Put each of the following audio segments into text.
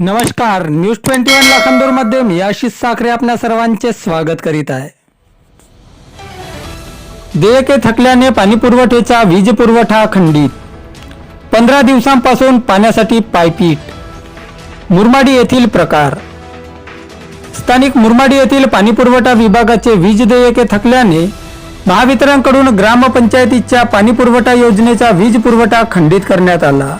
नमस्कार news twenty one लाखांदूरमध्ये मी आशिष साखरे आपल्या सर्वांचे स्वागत करीत आहे. देयके थकल्याने पाणी पुरवठ्याचा वीज पुरवठा खंडित. पंधरा दिवसांपासून पाण्यासाठी पायपीट. मुरमाडी येथील प्रकार. स्थानिक मुरमाडी येथील पाणी पुरवठा विभागाचे वीज देयके थकल्याने महावितरणकडून ग्रामपंचायतीच्या पाणी पुरवठा योजनेचा वीज पुरवठा खंडित करण्यात आला.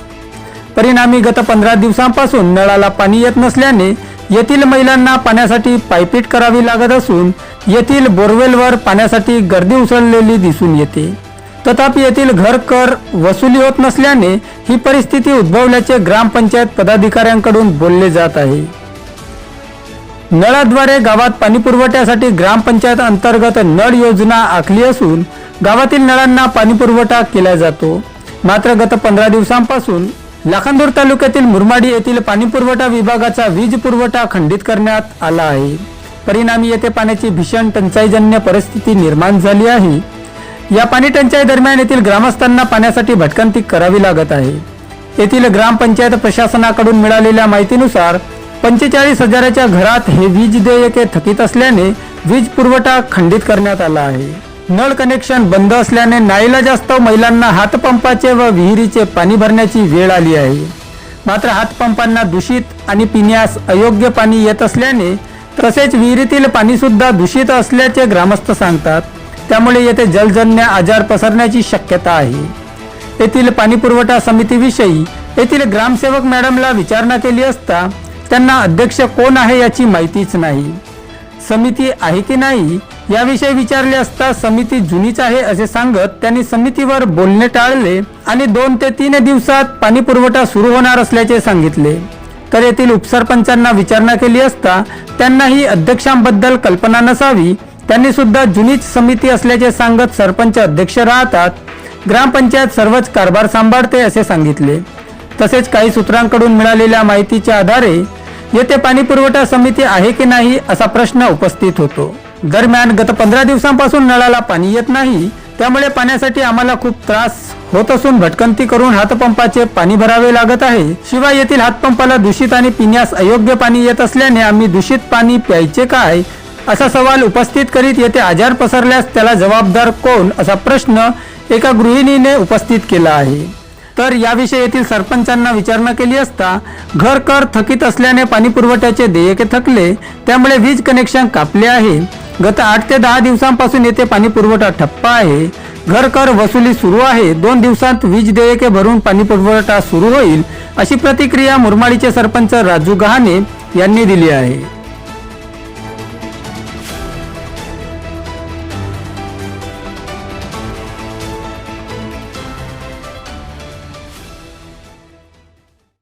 परिणामी गत पंधरा दिवसांपासून नळाला पाणी येत नसल्याने येथील महिलांना पाण्यासाठी पायपीट करावी लागत असून येथील बोरवेलवर पाण्यासाठी गर्दी उसळलेली दिसून येते. तथापि येथील घर कर वसुली होत नसल्याने ही परिस्थिती उद्भवल्याचे ग्रामपंचायत पदाधिकाऱ्यांकडून बोलले जात आहे. नळाद्वारे गावात पाणी पुरवठ्यासाठी ग्रामपंचायत अंतर्गत नळ योजना आखली असून गावातील नळांना पाणीपुरवठा केला जातो. मात्र गत पंधरा दिवसांपासून लाखांदूर तालुक्यातील मुरमाडी येथील पाणी पुरवठा विभागाचा वीज पुरवठा खंडित करण्यात आला आहे. परिणामी येथे पाण्याची भीषण टंचाईजन्य परिस्थिती निर्माण झाली आहे. या पाणी टंचाई दरम्यान येथील ग्रामस्थांना पाण्यासाठी भटकंती करावी लागत आहे. येथील ग्रामपंचायत प्रशासनाकडून मिळालेल्या माहितीनुसार पंचेचाळीस हजाराच्या घरात हे वीज देयके थकीत असल्याने वीज पुरवठा खंडित करण्यात आला आहे. नळ कनेक्शन बंद असल्याने नाईला जास्त महिलांना हातपंपाचे व विहिरीचे पाणी भरण्याची वेळ आली आहे. मात्र हातपंपांना दूषित आणि पिण्यास अयोग्य पाणी येत असल्याने तसेच विहिरीतील पाणीसुद्धा दूषित असल्याचे ग्रामस्थ सांगतात. त्यामुळे येथे जलजन्य आजार पसरण्याची शक्यता आहे. येथील पाणी पुरवठा समितीविषयी येथील ग्रामसेवक मॅडमला विचारणा केली असता त्यांना अध्यक्ष कोण आहे याची माहितीच नाही. समिती आहे की नाही याविषयी विचारले असता समिती जुनीच आहे असे सांगत त्यांनी समितीवर बोलणे टाळले आणि दोन ते तीन दिवसात पाणी पुरवठा सुरू होणार असल्याचे सांगितले. तर येथील उपसरपंचांना विचारणा केली असता त्यांनाही अध्यक्षांबद्दल कल्पना नसावी त्यांनी सुद्धा जुनीच समिती असल्याचे सांगत सरपंच अध्यक्ष राहतात ग्रामपंचायत सर्वच कारभार सांभाळते असे सांगितले. तसेच काही सूत्रांकडून मिळालेल्या माहितीच्या आधारे येथे पाणी पुरवठा समिती आहे की नाही असा प्रश्न उपस्थित होतो. दरम्यान गत पंधरा दिवसांपासून नळाला पाणी येत नाही त्यामुळे पाण्यासाठी आम्हाला खूप त्रास होत असून भटकंती करून हातपंपाचे पाणी भरावे लागत आहे. शिवाय येथील हातपंपाला दूषित आणि पिण्यास अयोग्य पाणी येत असल्याने आम्ही दूषित पाणी प्यायचे काय? असा सवाल उपस्थित करीत येथे आजार पसरल्यास त्याला जबाबदार कोण? असा प्रश्न एका गृहिणीने उपस्थित केला आहे. तर याविषयी येथील सरपंचांना विचारणा केली असता घर कर थकीत असल्याने पाणीपुरवठ्याचे देयके थकले त्यामुळे वीज कनेक्शन कापले आहे. गत आठ ते दहा दिवसांपासून येथे पाणीपुरवठा ठप्प आहे. घर कर वसुली सुरू आहे. दोन दिवसात वीज देयके भरून पाणीपुरवठा सुरू होईल अशी प्रतिक्रिया मुरमाडीचे सरपंच राजू गहाणे यांनी दिली आहे.